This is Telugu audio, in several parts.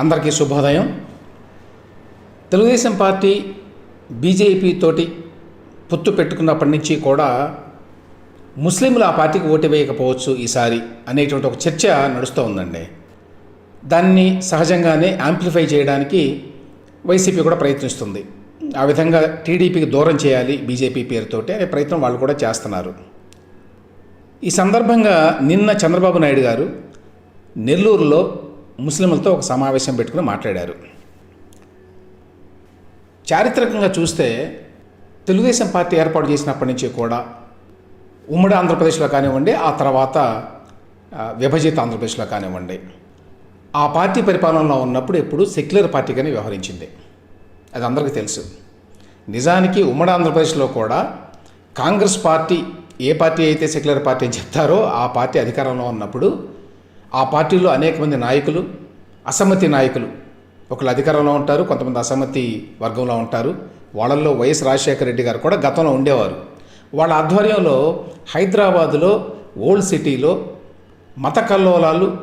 అందరికీ శుభోదయం. తెలుగుదేశం పార్టీ బీజేపీ తోటి పొత్తు పెట్టుకున్నప్పటి నుంచి కూడా ముస్లింలు ఆ పార్టీకి ఓటు వేయకపోవచ్చు ఈసారి అనేటువంటి ఒక చర్చ నడుస్తూ ఉందండి. దాన్ని సహజంగానే యాంప్లిఫై చేయడానికి వైసీపీ కూడా ప్రయత్నిస్తుంది. ఆ విధంగా టీడీపీకి దూరం చేయాలి బీజేపీ పేరుతోటి అనే ప్రయత్నం వాళ్ళు కూడా చేస్తున్నారు. ఈ సందర్భంగా నిన్న చంద్రబాబు నాయుడు గారు నెల్లూరులో ముస్లింలతో ఒక సమావేశం పెట్టుకుని మాట్లాడారు. చారిత్రకంగా చూస్తే తెలుగుదేశం పార్టీ ఏర్పాటు చేసినప్పటి నుంచి కూడా ఉమ్మడి ఆంధ్రప్రదేశ్లో కానివ్వండి ఆ తర్వాత విభజిత ఆంధ్రప్రదేశ్లో కానివ్వండి ఆ పార్టీ పరిపాలనలో ఉన్నప్పుడు ఎప్పుడు సెక్యులర్ పార్టీగానే వ్యవహరించింది. అది అందరికీ తెలుసు. నిజానికి ఉమ్మడి ఆంధ్రప్రదేశ్లో కూడా కాంగ్రెస్ పార్టీ ఏ పార్టీ అయితే సెక్యులర్ పార్టీ అని చెప్తారో ఆ పార్టీ అధికారంలో ఉన్నప్పుడు ఆ పార్టీలో అనేక మంది నాయకులు అసమ్మతి నాయకులు. ఒకళ్ళు అధికారంలో ఉంటారు కొంతమంది అసమ్మతి వర్గంలో ఉంటారు. వాళ్ళల్లో వైఎస్ రాజశేఖర రెడ్డి గారు కూడా గతంలో ఉండేవారు. వాళ్ళ ఆధ్వర్యంలో హైదరాబాదులో ఓల్డ్ సిటీలో మత కల్లోలాలు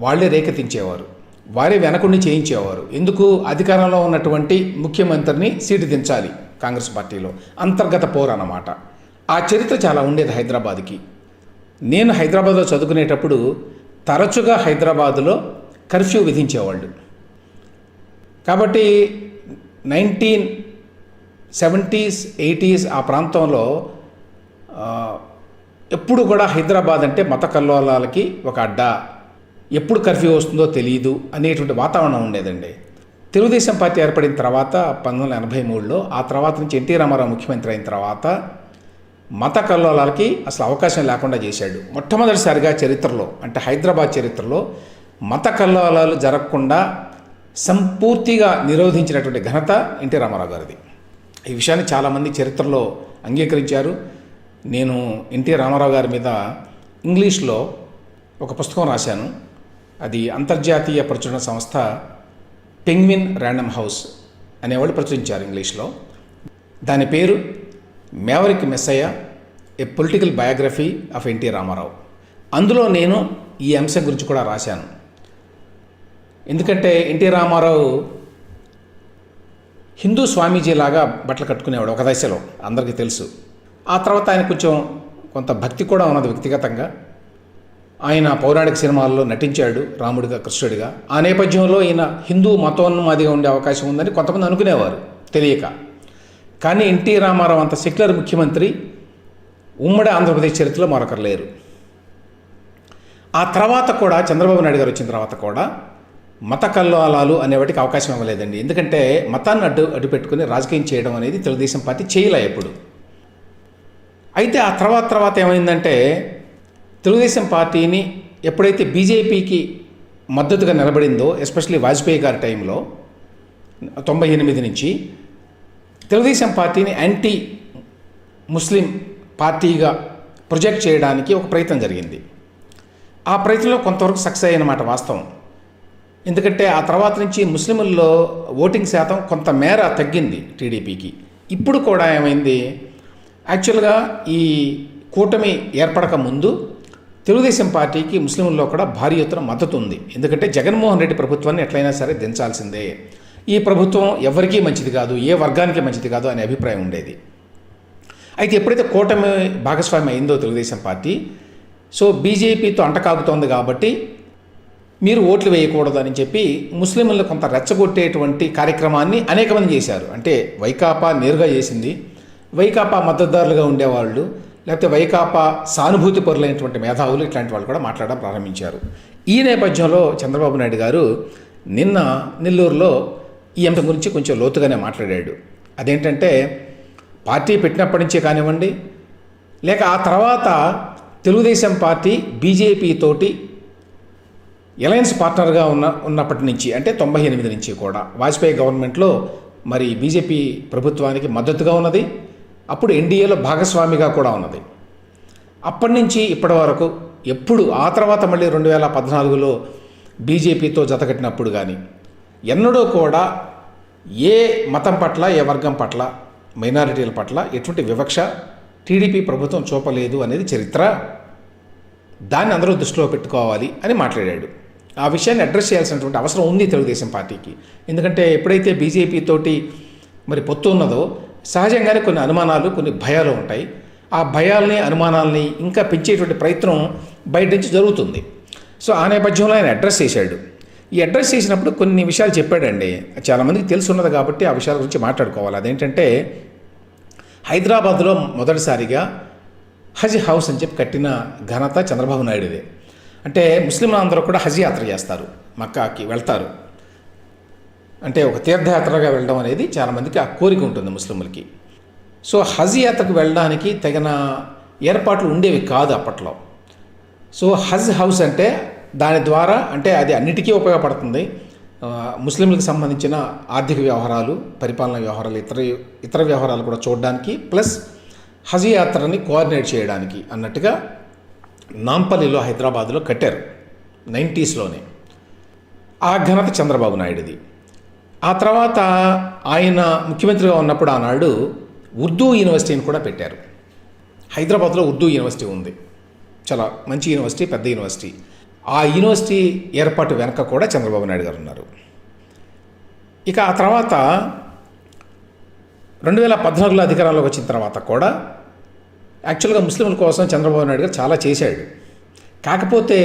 వాళ్ళే రేకెత్తించేవారు. వారే వెనకుండి చేయించేవారు. ఎందుకు? అధికారంలో ఉన్నటువంటి ముఖ్యమంత్రిని సీటు దించాలి కాంగ్రెస్ పార్టీలో. అంతర్గత పోరు అన్నమాట ఆ చరిత్ర చాలా ఉండేది హైదరాబాద్కి. నేను హైదరాబాద్లో చదువుకునేటప్పుడు తరచుగా హైదరాబాదులో కర్ఫ్యూ విధించేవాళ్ళు. కాబట్టి నైన్టీన్ సెవెంటీస్ ఎయిటీస్ ఆ ప్రాంతంలో ఎప్పుడు కూడా హైదరాబాద్ అంటే మత కల్లోలాలకి ఒక అడ్డా. ఎప్పుడు కర్ఫ్యూ వస్తుందో తెలియదు అనేటువంటి వాతావరణం ఉండేదండి. తెలుగుదేశం పార్టీ ఏర్పడిన తర్వాత పంతొమ్మిది వందల ఎనభై మూడులో ఆ తర్వాత నుంచి ఎన్టీ రామారావు ముఖ్యమంత్రి అయిన తర్వాత మత కల్లోలాలకి అసలు అవకాశం లేకుండా చేశాడు. మొట్టమొదటిసారిగా చరిత్రలో అంటే హైదరాబాద్ చరిత్రలో మత కల్లోలాలు జరగకుండా సంపూర్తిగా నిరోధించినటువంటి ఘనత ఎన్టీ రామారావు గారిది. ఈ విషయాన్ని చాలామంది చరిత్రలో అంగీకరించారు. నేను ఎన్టీ రామారావు గారి మీద ఇంగ్లీష్లో ఒక పుస్తకం రాశాను. అది అంతర్జాతీయ ప్రచురణ సంస్థ పెంగ్విన్ ర్యాండమ్ హౌస్ అనేవాళ్ళు ప్రచురించారు ఇంగ్లీష్లో. దాని పేరు maverick messiah a political biography of NT Rama Rao అందులో నేను ఈ అంశం గురించి కూడా రాశాను. ఎందుకంటే ఎన్టీ రామారావు హిందూ స్వామీజీ లాగా బట్టలు కట్టుకునేవాడు ఒక దశలో అందరికీ తెలుసు. ఆ తర్వాత ఆయన కొంచెం కొంత భక్తి కూడా ఉన్నది వ్యక్తిగతంగా. ఆయన పౌరాణిక సినిమాల్లో నటించాడు రాముడిగా కృష్ణుడిగా. ఆ నేపథ్యంలో ఈయన హిందూ మతోన్మాదిగా ఉండే అవకాశం ఉందని కొంతమంది అనుకునేవారు తెలియక. కానీ ఎన్టీ రామారావు అంత సెక్యులర్ ముఖ్యమంత్రి ఉమ్మడి ఆంధ్రప్రదేశ్ చరిత్రలో మరొకరు లేరు. ఆ తర్వాత కూడా చంద్రబాబు నాయుడు గారు వచ్చిన తర్వాత కూడా మత కల్లోలాలు అనే వాటికి అవకాశం ఇవ్వలేదండి. ఎందుకంటే మతాన్ని అడ్డు అడ్డుపెట్టుకుని రాజకీయం చేయడం అనేది తెలుగుదేశం పార్టీ చేయలే ఎప్పుడు. అయితే ఆ తర్వాత తర్వాత ఏమైందంటే తెలుగుదేశం పార్టీని ఎప్పుడైతే బీజేపీకి మద్దతుగా నిలబడిందో ఎస్పెషల్లీ వాజ్పేయి గారి టైంలో తొంభై ఎనిమిది నుంచి తెలుగుదేశం పార్టీని యాంటీ ముస్లిం పార్టీగా ప్రొజెక్ట్ చేయడానికి ఒక ప్రయత్నం జరిగింది. ఆ ప్రయత్నంలో కొంతవరకు సక్సెస్ అయ్యనమాట వాస్తవం. ఎందుకంటే ఆ తర్వాత నుంచి ముస్లింల్లో ఓటింగ్ శాతం కొంత మేర తగ్గింది టీడీపీకి. ఇప్పుడు కూడా ఏమైంది? యాక్చువల్గా ఈ కూటమి ఏర్పడక ముందు తెలుగుదేశం పార్టీకి ముస్లింల్లో కూడా భారీ ఎత్తున మద్దతు ఉంది. ఎందుకంటే జగన్మోహన్ రెడ్డి ప్రభుత్వాన్ని ఎట్లయినా సరే దించాల్సిందే. ఈ ప్రభుత్వం ఎవరికీ మంచిది కాదు ఏ వర్గానికి మంచిది కాదు అనే అభిప్రాయం ఉండేది. అయితే ఎప్పుడైతే కూటమి భాగస్వామి అయిందో తెలుగుదేశం పార్టీ సో బీజేపీతో అంటకాగుతోంది కాబట్టి మీరు ఓట్లు వేయకూడదు అని చెప్పి ముస్లింలను కొంత రెచ్చగొట్టేటువంటి కార్యక్రమాన్ని అనేక మంది చేశారు. అంటే వైకాపా నేరుగా చేసింది. వైకాపా మద్దతుదారులుగా ఉండేవాళ్ళు లేకపోతే వైకాపా సానుభూతి పరులైనటువంటి మేధావులు ఇట్లాంటి వాళ్ళు కూడా మాట్లాడడం ప్రారంభించారు. ఈ నేపథ్యంలో చంద్రబాబు నాయుడు గారు నిన్న నెల్లూరులో ఈ అంశం గురించి కొంచెం లోతుగానే మాట్లాడాడు. అదేంటంటే పార్టీ పెట్టినప్పటి నుంచే కానివ్వండి లేక ఆ తర్వాత తెలుగుదేశం పార్టీ బీజేపీ తోటి ఎలయన్స్ పార్ట్నర్గా ఉన్న ఉన్నప్పటి నుంచి అంటే తొంభై ఎనిమిది నుంచి కూడా వాజ్పేయి గవర్నమెంట్లో మరి బీజేపీ ప్రభుత్వానికి మద్దతుగా ఉన్నది అప్పుడు ఎన్డీఏలో భాగస్వామిగా కూడా ఉన్నది. అప్పటి నుంచి ఇప్పటి వరకు ఎప్పుడు ఆ తర్వాత మళ్ళీ రెండు వేల పద్నాలుగులో బీజేపీతో జతకట్టినప్పుడు కానీ ఎన్నడూ కూడా ఏ మతం పట్ల ఏ వర్గం పట్ల మైనారిటీల పట్ల ఎటువంటి వివక్ష టీడీపీ ప్రభుత్వం చూపలేదు అనేది చరిత్ర. దాన్ని అందరూ దృష్టిలో పెట్టుకోవాలి అని మాట్లాడాడు. ఆ విషయాన్ని అడ్రస్ చేయాల్సినటువంటి అవసరం ఉంది తెలుగుదేశం పార్టీకి. ఎందుకంటే ఎప్పుడైతే బీజేపీ తోటి మరి పొత్తు ఉన్నదో సహజంగానే కొన్ని అనుమానాలు కొన్ని భయాలు ఉంటాయి. ఆ భయాల్ని అనుమానాల్ని ఇంకా పెంచేటువంటి ప్రయత్నం బయట నుంచి జరుగుతుంది. సో ఆ నేపథ్యంలో ఆయన అడ్రస్ చేశాడు. ఈ అడ్రస్ చేసినప్పుడు కొన్ని విషయాలు చెప్పాడండి. చాలామందికి తెలుసున్నది కాబట్టి ఆ విషయాల గురించి మాట్లాడుకోవాలి. అదేంటంటే హైదరాబాద్లో మొదటిసారిగా హజ్ హౌస్ అని చెప్పి కట్టిన ఘనత చంద్రబాబు నాయుడుదే. అంటే ముస్లింలు అందరూ కూడా హజ్ యాత్ర చేస్తారు. మక్కాకి వెళ్తారు. అంటే ఒక తీర్థయాత్రగా వెళ్ళడం అనేది చాలామందికి ఆ కోరిక ఉంటుంది ముస్లింలకి. సో హజ్ యాత్రకు వెళ్ళడానికి తగిన ఏర్పాట్లు ఉండేవి కాదు అప్పట్లో. సో హజ్ హౌస్ అంటే దాని ద్వారా అంటే అది అన్నిటికీ ఉపయోగపడుతుంది. ముస్లింలకు సంబంధించిన ఆర్థిక వ్యవహారాలు పరిపాలన వ్యవహారాలు ఇతర ఇతర వ్యవహారాలు కూడా చూడడానికి ప్లస్ హజ్ యాత్రని కోఆర్డినేట్ చేయడానికి అన్నట్టుగా నాంపల్లిలో హైదరాబాద్లో కట్టారు. నైంటీస్లోనే. ఆ ఘనత చంద్రబాబు నాయుడుది. ఆ తర్వాత ఆయన ముఖ్యమంత్రిగా ఉన్నప్పుడు ఆనాడు ఉర్దూ యూనివర్సిటీని కూడా పెట్టారు. హైదరాబాద్లో ఉర్దూ యూనివర్సిటీ ఉంది. చాలా మంచి యూనివర్సిటీ పెద్ద యూనివర్సిటీ. ఆ యూనివర్సిటీ ఏర్పాటు వెనక కూడా చంద్రబాబు నాయుడు గారు ఉన్నారు. ఇక ఆ తర్వాత రెండు వేల పద్నాలుగులో అధికారంలోకి వచ్చిన తర్వాత కూడా యాక్చువల్గా ముస్లింల కోసం చంద్రబాబు నాయుడు గారు చాలా చేశాడు. కాకపోతే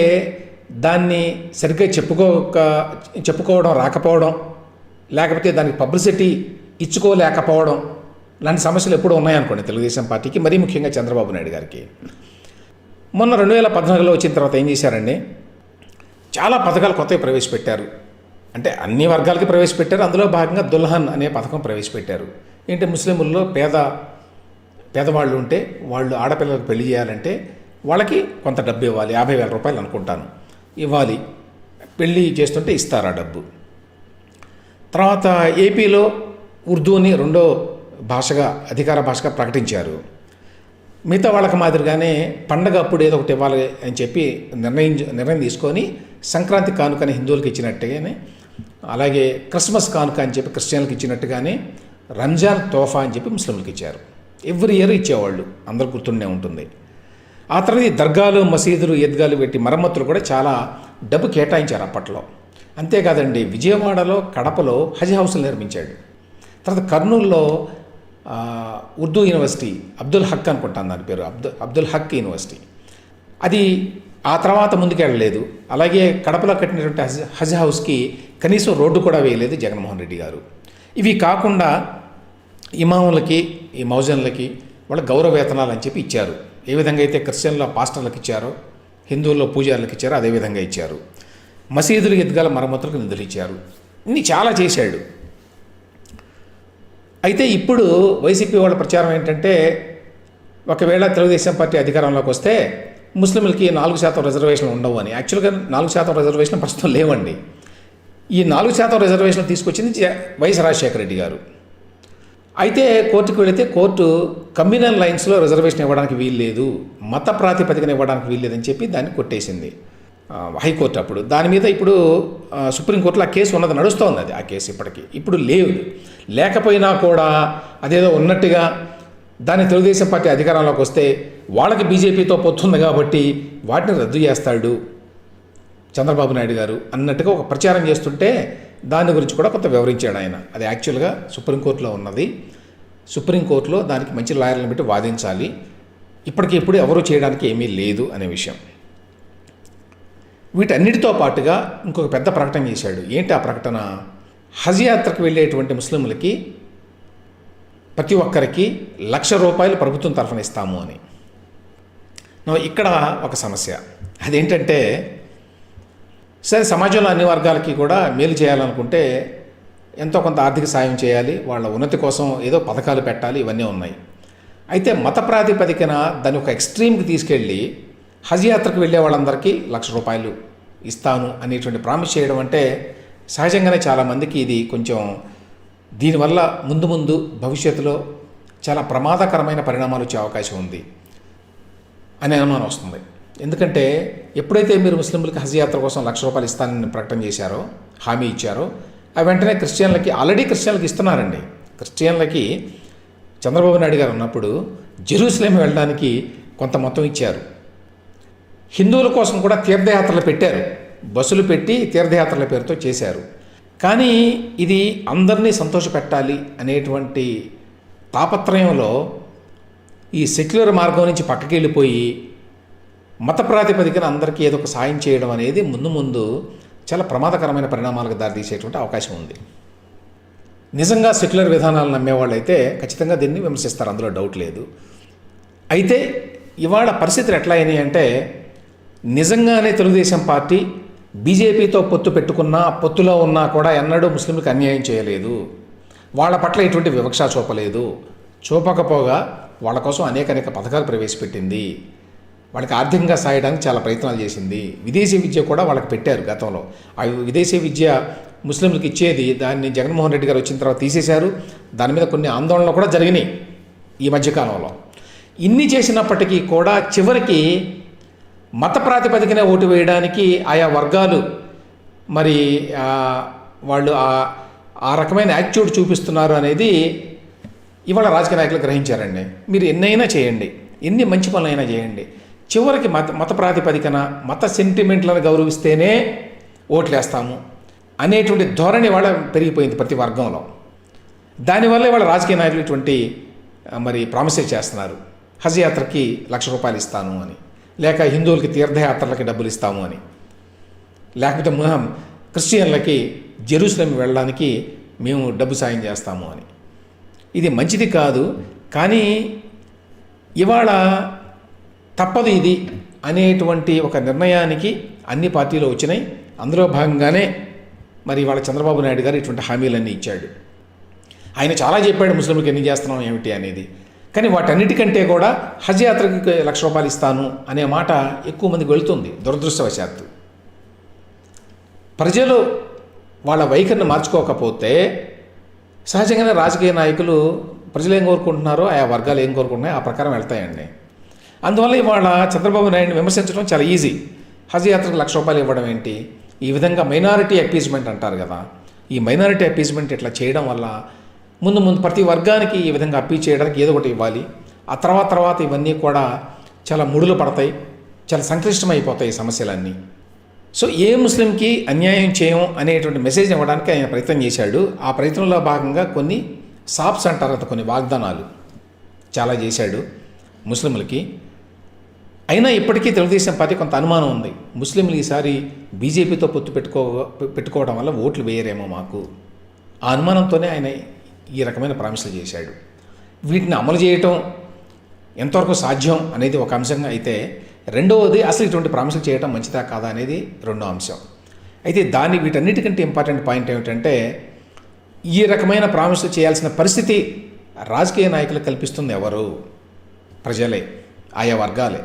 దాన్ని సరిగ్గా చెప్పుకోక చెప్పుకోవడం రాకపోవడం లేకపోతే దానికి పబ్లిసిటీ ఇచ్చుకోలేకపోవడం లాంటి సమస్యలు ఎప్పుడూ ఉన్నాయనుకోండి తెలుగుదేశం పార్టీకి మరీ ముఖ్యంగా చంద్రబాబు నాయుడు గారికి. మొన్న రెండు వేల పద్నాలుగులో వచ్చిన తర్వాత ఏం చేశారండి? చాలా పథకాలు కొత్తవి ప్రవేశపెట్టారు. అంటే అన్ని వర్గాలకి ప్రవేశపెట్టారు. అందులో భాగంగా దుల్హన్ అనే పథకం ప్రవేశపెట్టారు. ఏంటి? ముస్లింల్లో పేద పేదవాళ్ళు ఉంటే వాళ్ళు ఆడపిల్లలకు పెళ్ళి చేయాలంటే వాళ్ళకి కొంత డబ్బు ఇవ్వాలి. యాభై వేల రూపాయలు అనుకుంటాను. ఇవ్వాలి. పెళ్ళి చేస్తుంటే ఇస్తారు ఆ డబ్బు. తర్వాత ఏపీలో ఉర్దూని రెండో భాషగా అధికార భాషగా ప్రకటించారు. మిగతా వాళ్ళకి మాదిరిగానే పండగ అప్పుడు ఏదో ఒకటి ఇవ్వాలి అని చెప్పి నిర్ణయం నిర్ణయం తీసుకొని సంక్రాంతి కానుకని హిందువులకు ఇచ్చినట్టుగానే అలాగే క్రిస్మస్ కానుక అని చెప్పి క్రిస్టియన్లకు ఇచ్చినట్టుగానే రంజాన్ తోఫా అని చెప్పి ముస్లింలకు ఇచ్చారు. ఎవ్రీ ఇయర్ ఇచ్చేవాళ్ళు. అందరు గుర్తుండే ఉంటుంది. ఆ తర్వాత ఈ దర్గాలు మసీదులు ఈద్గాలు పెట్టి మరమ్మతులు కూడా చాలా డబ్బు కేటాయించారు అప్పట్లో. అంతేకాదండి విజయవాడలో కడపలో హజ్ హౌస్లు నిర్మించాడు. తర్వాత కర్నూలులో ఉర్దూ యూనివర్సిటీ అబ్దుల్ హక్ అనుకుంటాను దాని పేరు. అబ్దు అబ్దుల్ హక్ యూనివర్సిటీ. అది ఆ తర్వాత ముందుకెళ్ళలేదు. అలాగే కడపలో కట్టినటువంటి హజ్ హజ్ హౌస్కి కనీసం రోడ్డు కూడా వేయలేదు జగన్మోహన్ రెడ్డి గారు. ఇవి కాకుండా ఇమాములకి ఈ మౌజన్లకి వాళ్ళ గౌరవ వేతనాలు అని చెప్పి ఇచ్చారు. ఏ విధంగా అయితే క్రిస్టియన్ల పాస్టర్లకు ఇచ్చారో హిందువుల్లో పూజారులకు ఇచ్చారో అదే విధంగా ఇచ్చారు. మసీదులు ఎదుగాల మరమ్మతులకు నిధులు ఇచ్చారు. ఇన్ని చాలా చేశాడు. అయితే ఇప్పుడు వైసీపీ వాళ్ళ ప్రచారం ఏంటంటే ఒకవేళ తెలుగుదేశం పార్టీ అధికారంలోకి వస్తే ముస్లింలకి నాలుగు శాతం రిజర్వేషన్లు ఉండవు అని. యాక్చువల్గా నాలుగు శాతం రిజర్వేషన్ ప్రస్తుతం లేవండి. ఈ నాలుగు శాతం రిజర్వేషన్ తీసుకొచ్చింది వైఎస్ రాజశేఖర రెడ్డి గారు. అయితే కోర్టుకు వెళితే కోర్టు కమ్యూనల్ లైన్స్లో రిజర్వేషన్ ఇవ్వడానికి వీల్లేదు మత ప్రాతిపదికన ఇవ్వడానికి వీల్లేదని చెప్పి దాన్ని కొట్టేసింది. హైకోర్టు అప్పుడు. దాని మీద ఇప్పుడు సుప్రీంకోర్టులో ఆ కేసు ఉన్నది నడుస్తోంది అది ఆ కేసు ఇప్పటికి. ఇప్పుడు లేదు లేకపోయినా కూడా అదేదో ఉన్నట్టుగా దాన్ని తెలుగుదేశం పార్టీ అధికారంలోకి వస్తే వాళ్ళకి బీజేపీతో పొత్తుంది కాబట్టి వాటిని రద్దు చేస్తాడు చంద్రబాబు నాయుడు గారు అన్నట్టుగా ఒక ప్రచారం చేస్తుంటే దాని గురించి కూడా కొంత వివరించాడు ఆయన. అది యాక్చువల్గా సుప్రీంకోర్టులో ఉన్నది. సుప్రీంకోర్టులో దానికి మంచి లాయర్లను పెట్టి వాదించాలి. ఇప్పటికి ఇప్పుడు ఎవరూ చేయడానికి ఏమీ లేదు అనే విషయం. వీటన్నిటితో పాటుగా ఇంకొక పెద్ద ప్రకటన చేశాడు. ఏంటి ఆ ప్రకటన? హజ్ యాత్రకు వెళ్ళేటువంటి ముస్లింలకి ప్రతి ఒక్కరికి లక్ష రూపాయలు ప్రభుత్వం తరఫున ఇస్తాము అని. ఇక్కడ ఒక సమస్య. అదేంటంటే సరే సమాజంలో అన్ని వర్గాలకి కూడా మేలు చేయాలనుకుంటే ఎంతో కొంత ఆర్థిక సాయం చేయాలి వాళ్ళ ఉన్నతి కోసం ఏదో పథకాలు పెట్టాలి ఇవన్నీ ఉన్నాయి. అయితే మత ప్రాతిపదికన దాన్ని ఒక ఎక్స్ట్రీమ్కి తీసుకెళ్ళి హజ్ యాత్రకు వెళ్ళే వాళ్ళందరికీ లక్ష రూపాయలు ఇస్తాను అనేటువంటి ప్రామిస్ చేయడం అంటే సహజంగానే చాలామందికి ఇది కొంచెం దీనివల్ల ముందు ముందు భవిష్యత్తులో చాలా ప్రమాదకరమైన పరిణామాలు వచ్చే అవకాశం ఉంది అనే అనుమానం వస్తుంది. ఎందుకంటే ఎప్పుడైతే మీరు ముస్లింలకు హజ్ యాత్ర కోసం లక్ష రూపాయలు ఇస్తానని ప్రకటన చేశారో హామీ ఇచ్చారో ఆ వెంటనే క్రిస్టియన్లకి ఆల్రెడీ క్రిస్టియన్లకి ఇస్తున్నారండి. క్రిస్టియన్లకి చంద్రబాబు నాయుడు గారు ఉన్నప్పుడు జెరూసలేం వెళ్ళడానికి కొంత మొత్తం ఇచ్చారు. హిందువుల కోసం కూడా తీర్థయాత్రలు పెట్టారు. బస్సులు పెట్టి తీర్థయాత్రల పేరుతో చేశారు. కానీ ఇది అందరినీ సంతోషపెట్టాలి అనేటువంటి తాపత్రయంలో ఈ సెక్యులర్ మార్గం నుంచి పక్కకి వెళ్ళిపోయి మత ప్రాతిపదికన అందరికీ ఏదో ఒక సాయం చేయడం అనేది ముందు ముందు చాలా ప్రమాదకరమైన పరిణామాలకు దారితీసేటువంటి అవకాశం ఉంది. నిజంగా సెక్యులర్ విధానాలు నమ్మేవాళ్ళు అయితే ఖచ్చితంగా దీన్ని విమర్శిస్తారు. అందులో డౌట్ లేదు. అయితే ఇవాళ పరిస్థితులు ఎట్లా అయినాయి అంటే నిజంగానే తెలుగుదేశం పార్టీ బీజేపీతో పొత్తు పెట్టుకున్నా పొత్తులో ఉన్నా కూడా ఎన్నడూ ముస్లింలకు అన్యాయం చేయలేదు. వాళ్ళ పట్ల ఎటువంటి వివక్ష చూపలేదు. చూపకపోగా వాళ్ళ కోసం అనేక అనేక పథకాలు ప్రవేశపెట్టింది. వాళ్ళకి ఆర్థికంగా సాయడానికి చాలా ప్రయత్నాలు చేసింది. విదేశీ విద్య కూడా వాళ్ళకి పెట్టారు గతంలో. ఆ విదేశీ విద్య ముస్లింలకు ఇచ్చేది దాన్ని జగన్మోహన్ రెడ్డి గారు వచ్చిన తర్వాత తీసేశారు. దాని మీద కొన్ని ఆందోళనలు కూడా జరిగినాయి ఈ మధ్యకాలంలో. ఇన్ని చేసినప్పటికీ కూడా చివరికి మత ప్రాతిపదికన ఓటు వేయడానికి ఆయా వర్గాలు మరి వాళ్ళు ఆ- ఆ రకమైన యాటిట్యూడ్ చూపిస్తున్నారు అనేది ఇవాళ రాజకీయ నాయకులు గ్రహించారండి. మీరు ఎన్నైనా చేయండి. ఎన్ని మంచి పనులైనా చేయండి. చివరికి మత మత ప్రాతిపదికన మత సెంటిమెంట్లను గౌరవిస్తేనే ఓట్లేస్తాము అనేటువంటి ధోరణి వాళ్ళ పెరిగిపోయింది ప్రతి వర్గంలో. దానివల్ల వాళ్ళ రాజకీయ నాయకులు ఇటువంటి మరి ప్రామిసెస్ చేస్తున్నారు. హజ్ యాత్రకి లక్ష రూపాయలు ఇస్తాను అని. లేక హిందువులకి తీర్థయాత్రలకి డబ్బులు ఇస్తాము అని. లేకపోతే మనం క్రిస్టియన్లకి జెరూసలం వెళ్ళడానికి మేము డబ్బు సాయం చేస్తాము అని. ఇది మంచిది కాదు కానీ ఇవాళ తప్పదు ఇది అనేటువంటి ఒక నిర్ణయానికి అన్ని పార్టీలు వచ్చినాయి. అందులో భాగంగానే మరి ఇవాళ చంద్రబాబు నాయుడు గారు ఇటువంటి హామీలన్నీ ఇచ్చాడు. ఆయన చాలా చెప్పాడు ముస్లింలకు ఎన్ని చేస్తున్నాం ఏమిటి అనేది. కానీ వాటన్నిటికంటే కూడా హజ్ యాత్రకి లక్ష రూపాయలు ఇస్తాను అనే మాట ఎక్కువ మందికి వెళుతుంది దురదృష్టవశాత్తు. ప్రజలు వాళ్ళ వైఖరిని మార్చుకోకపోతే సహజంగానే రాజకీయ నాయకులు ప్రజలు ఏం కోరుకుంటున్నారో ఆయా వర్గాలు ఏం కోరుకుంటున్నాయో ఆ ప్రకారం వెళ్తాయండి. అందువల్ల ఇవాళ చంద్రబాబు నాయుడిని విమర్శించడం చాలా ఈజీ. హజ్ యాత్రకు లక్ష రూపాయలు ఇవ్వడం ఏంటి? ఈ విధంగా మైనారిటీ అపీజ్మెంట్ అంటారు కదా ఈ మైనారిటీ అపీజ్మెంట్ ఇట్లా చేయడం వల్ల ముందు ముందు ప్రతి వర్గానికి ఈ విధంగా అప్పీల్ చేయడానికి ఏదో ఒకటి ఇవ్వాలి. ఆ తర్వాత తర్వాత ఇవన్నీ కూడా చాలా ముడులు పడతాయి. చాలా సంక్లిష్టమైపోతాయి ఈ సమస్యలన్నీ. సో ఏ ముస్లింకి అన్యాయం చేయం అనేటువంటి మెసేజ్ ఇవ్వడానికి ఆయన ప్రయత్నం చేశాడు. ఆ ప్రయత్నంలో భాగంగా కొన్ని సాప్స్ అంటారు అంత కొన్ని వాగ్దానాలు చాలా చేశాడు ముస్లింలకి. అయినా ఇప్పటికీ తెలుగుదేశం పార్టీ కొంత అనుమానం ఉంది. ముస్లింలు ఈసారి బీజేపీతో పొత్తు పెట్టుకో పెట్టుకోవడం వల్ల ఓట్లు వేయరేమో మాకు. ఆ అనుమానంతోనే ఆయన ఈ రకమైన ప్రామిసులు చేశాడు. వీటిని అమలు చేయటం ఎంతవరకు సాధ్యం అనేది ఒక అంశంగా అయితే రెండవది అసలు ఇటువంటి ప్రామిసులు చేయటం మంచిదా కాదా అనేది రెండో అంశం. అయితే దాన్ని వీటన్నిటికంటే ఇంపార్టెంట్ పాయింట్ ఏమిటంటే ఈ రకమైన ప్రామిసులు చేయాల్సిన పరిస్థితి రాజకీయ నాయకులు కల్పిస్తుంది ఎవరు? ప్రజలే ఆయా వర్గాలే.